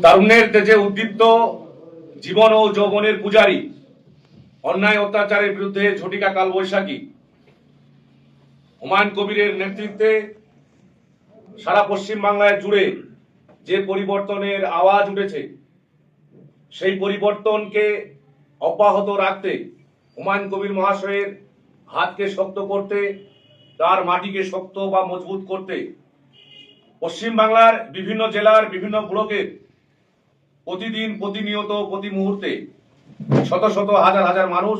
তারুণ্যের তেজে উদ্দীপ্ত জীবন ও যৌবনের পূজারী। অন্যায় অত্যাচারের বিরুদ্ধে ঝটিকা কাল বৈশাখী হুমায়ুন কবিরের নেতৃত্বে সারা পশ্চিম বাংলায় জুড়ে যে পরিবর্তনের আওয়াজ উঠেছে, সেই পরিবর্তনকে অব্যাহত রাখতে হুমায়ুন কবির মহাশয়ের হাতকে শক্ত করতে, তার মাটিকে শক্ত বা মজবুত করতে পশ্চিম বাংলার বিভিন্ন জেলার বিভিন্ন ব্লকের প্রতিদিন, প্রতিনিয়ত প্রতি মুহূর্তে শত শত, হাজার হাজার মানুষ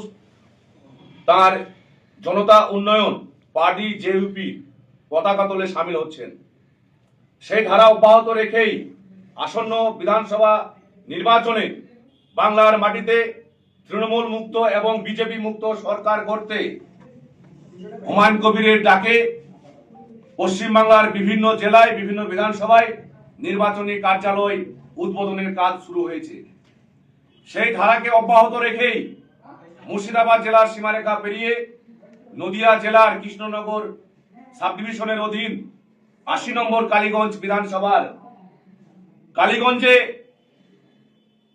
তার জনতা উন্নয়ন পার্টি জেইউপি পতাকা তোলে সামিল হচ্ছেন। সেই ধারা অব্যাহত রেখেই আসন্ন বিধানসভা নির্বাচনে বাংলার মাটিতে তৃণমূল মুক্ত এবং বিজেপি মুক্ত সরকার করতে হুমায়ুন কবিরের ডাকে পশ্চিমবাংলার বিভিন্ন জেলায়, বিভিন্ন বিধানসভায় নির্বাচনী কার্যালয় উদ্বোধনের কাজ শুরু হয়েছে। সেই ধারাকে অব্যাহত রেখেই মুর্শিদাবাদ জেলার সীমারেখা পেরিয়ে নদিয়া জেলার কৃষ্ণনগর সাব ডিভিশনের অধীন আশি নম্বর কালীগঞ্জ বিধানসভার কালীগঞ্জে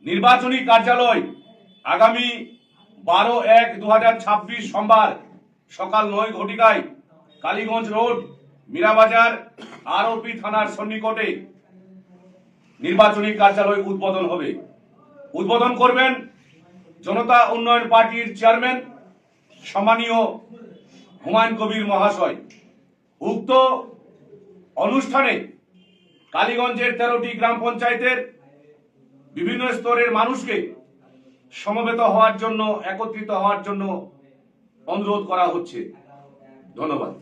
নির্বাচনী কার্যালয় আগামী বারো এক দু সোমবার সকাল নয় ঘটিকায় কালীগঞ্জ রোড, মীরাবাজার আরওপি থানার সন্নিকটে নির্বাচনী কার্যালয় উদ্বোধন হবে। উদ্বোধন করবেন জনতা উন্নয়ন পার্টির চেয়ারম্যান, সম্মানীয় হুমায়ুন কবির মহাশয়। উক্ত অনুষ্ঠানে কালীগঞ্জের তেরোটি গ্রাম পঞ্চায়েতের বিভিন্ন স্তরের মানুষকে সমবেত হওয়ার জন্য, একত্রিত হওয়ার জন্য অনুরোধ করা হচ্ছে। ধন্যবাদ।